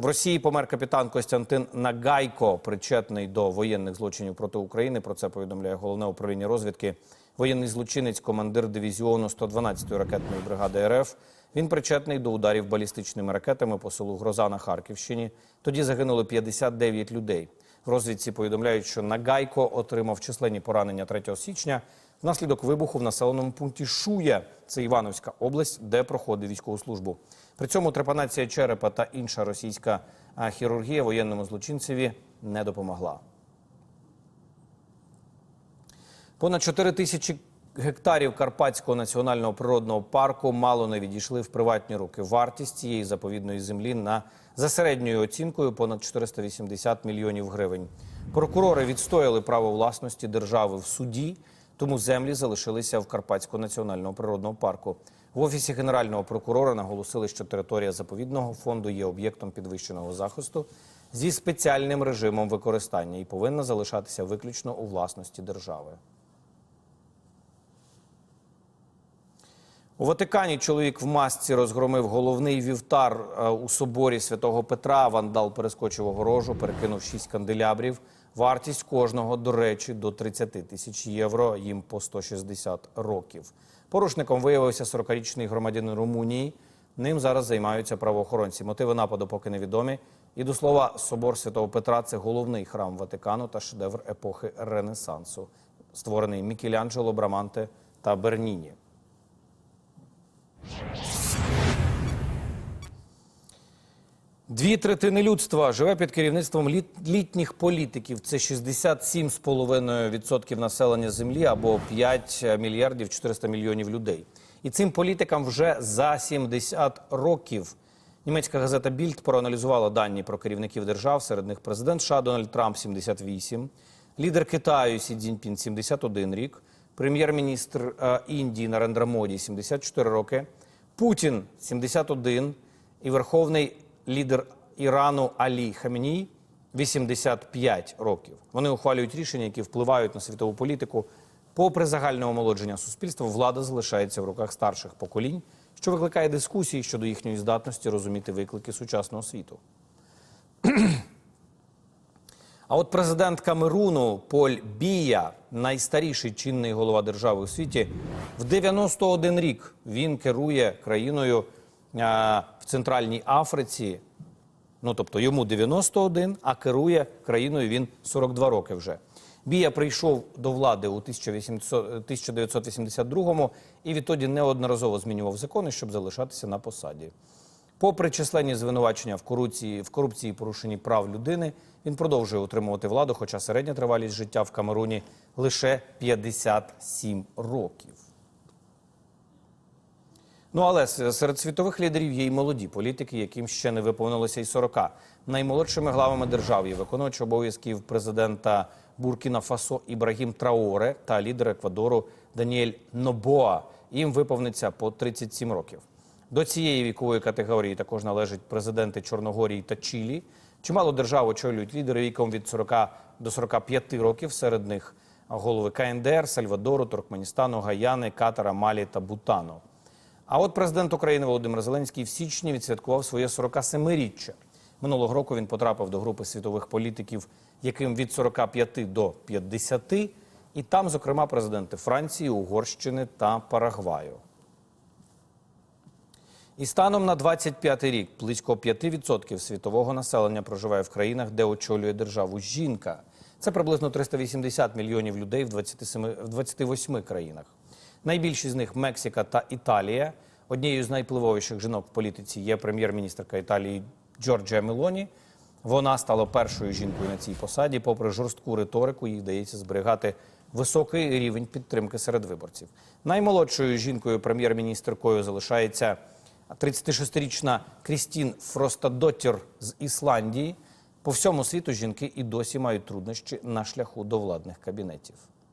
В Росії помер капітан Костянтин Нагайко, причетний до воєнних злочинів проти України. Про це повідомляє головне управління розвідки. Воєнний злочинець, командир дивізіону 112-ї ракетної бригади РФ. Він причетний до ударів балістичними ракетами по селу Гроза на Харківщині. Тоді загинули 59 людей. Розвідці повідомляють, що Нагайко отримав численні поранення 3 січня внаслідок вибуху в населеному пункті Шуя. Це Івановська область, де проходив військову службу. При цьому трепанація черепа та інша російська хірургія воєнному злочинцеві не допомогла. Понад 4 тисячі гектарів Карпатського національного природного парку мало не відійшли в приватні руки. Вартість цієї заповідної землі на за середньою оцінкою понад 480 мільйонів гривень. Прокурори відстояли право власності держави в суді, тому землі залишилися в Карпатського національного природного парку. В офісі генерального прокурора наголосили, що територія заповідного фонду є об'єктом підвищеного захисту зі спеціальним режимом використання і повинна залишатися виключно у власності держави. У Ватикані чоловік в масці розгромив головний вівтар е, у соборі святого Петра. Вандал перескочив огорожу, перекинув шість канделябрів. Вартість кожного, до речі, до 30 тисяч євро, їм по 160 років. Порушником виявився 40-річний громадянин Румунії. Ним зараз займаються правоохоронці. Мотиви нападу поки невідомі. І до слова, собор святого Петра це головний храм Ватикану та шедевр епохи Ренесансу, створений Мікеланджело, Браманте та Берніні. Дві третини людства живе під керівництвом літніх політиків. Це 67,5% населення землі або 5 мільярдів 400 мільйонів людей. І цим політикам вже за 70 років. Німецька газета Більд проаналізувала дані про керівників держав. Серед них президент США Дональд Трамп 78, лідер Китаю Сі Цзіньпін 71 рік, прем'єр-міністр е, Індії Нарендра Моді 74 роки, Путін 71 і верховний лідер Ірану Алі Хаміній 85 років. Вони ухвалюють рішення, які впливають на світову політику. Попри загальне омолодження суспільства, влада залишається в руках старших поколінь, що викликає дискусії щодо їхньої здатності розуміти виклики сучасного світу. А от президент Камеруну Поль Бія, найстаріший чинний голова держави у світі, в 91 рік він керує країною в Центральній Африці. Ну тобто йому 91, а керує країною він 42 роки вже. Бія прийшов до влади у 1982-му і відтоді неодноразово змінював закони, щоб залишатися на посаді. Попри численні звинувачення в корупції, в корупції і порушенні прав людини, він продовжує утримувати владу, хоча середня тривалість життя в Камеруні лише 57 років. Ну але серед світових лідерів є й молоді політики, яким ще не виповнилося й 40. Наймолодшими главами держав є виконувач обов'язків президента Буркіна Фасо Ібрагім Траоре та лідер Еквадору Даніель Нобоа. Їм виповниться по 37 років. До цієї вікової категорії також належать президенти Чорногорії та Чилі. Чимало держав очолюють лідери віком від 40 до 45 років. Серед них голови КНДР, Сальвадору, Туркменістану, Гаяни, Катара, Малі та Бутану. А от президент України Володимир Зеленський в січні відсвяткував своє 47-річчя. Минулого року він потрапив до групи світових політиків, яким від 45 до 50, і там, зокрема, президенти Франції, Угорщини та Парагваю. І станом на 25 рік близько 5% світового населення проживає в країнах, де очолює державу жінка. Це приблизно 380 мільйонів людей в 27, в 28 країнах. Найбільші з них Мексика та Італія. Однією з найвпливовіших жінок в політиці є прем'єр-міністрка Італії Джорджія Мелоні. Вона стала першою жінкою на цій посаді. Попри жорстку риторику, їй вдається зберігати високий рівень підтримки серед виборців. Наймолодшою жінкою прем'єр-міністркою залишається 36-річна Крістін Фростадотір з Ісландії. По всьому світу жінки і досі мають труднощі на шляху до владних кабінетів.